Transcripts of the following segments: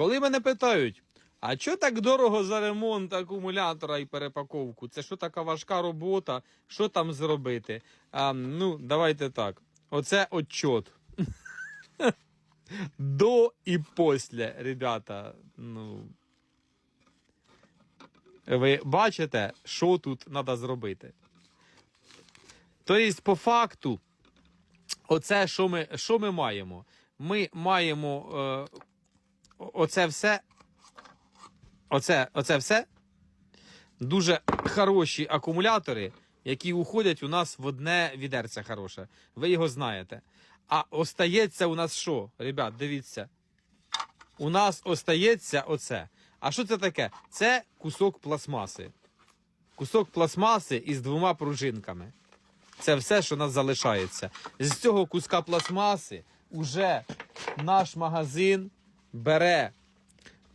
Коли мене питають, а що так дорого за ремонт акумулятора і перепаковку? Це що така важка робота? Що там зробити? А, ну, давайте так. Оце отчот. До і після, ребята. Ну. Ви бачите, що тут треба зробити? Тобто, по факту, оце, що ми, що ми маємо? Ми маємо е, оце все. Оце, оце все. Дуже хороші акумулятори, які уходять у нас в одне відерце хороше. Ви його знаєте. А остається у нас що? Ребят, дивіться. У нас остається оце. А що це таке? Це кусок пластмаси. Кусок пластмаси із двома пружинками. Це все, що у нас залишається. З цього куска пластмаси уже наш магазин бере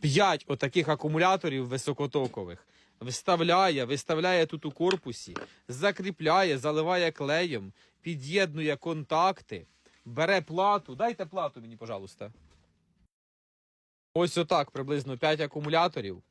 5 отаких акумуляторів високотокових. Вставляє, виставляє тут у корпусі, закріпляє, заливає клеєм, під'єднує контакти, бере плату. Дайте плату мені, пожалуйста. Ось отак приблизно 5 акумуляторів.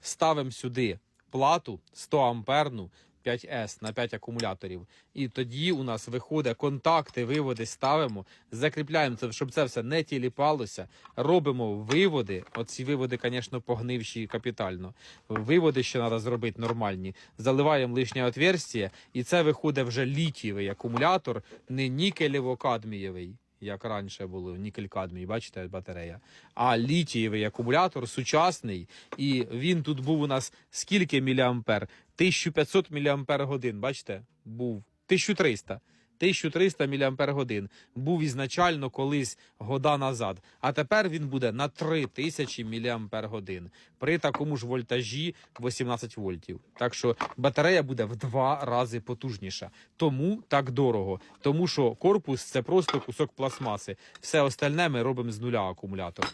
Ставимо сюди плату 100 амперну 5С на 5 акумуляторів. І тоді у нас виходить контакти, виводи ставимо, закріпляємо це, щоб це все не тіліпалося. Робимо виводи. Оці виводи, звісно, погнивші капітально. Виводи ще треба зробити нормальні. Заливаємо лишнє отверстие, і це виходить вже літієвий акумулятор, не нікелево-кадмієвий як раніше було, нікель-кадмій, бачите, батарея. А літієвий акумулятор сучасний, і він тут був у нас скільки міліампер? 1500 міліампер годин, бачите? Був 1300. 1300 міліампер годин. Був ізначально колись года назад. А тепер він буде на 3000 міліампер годин. При такому ж вольтажі 18 вольтів. Так що батарея буде в два рази потужніша. Тому так дорого. Тому що корпус це просто кусок пластмаси. Все остальне ми робимо з нуля акумулятор.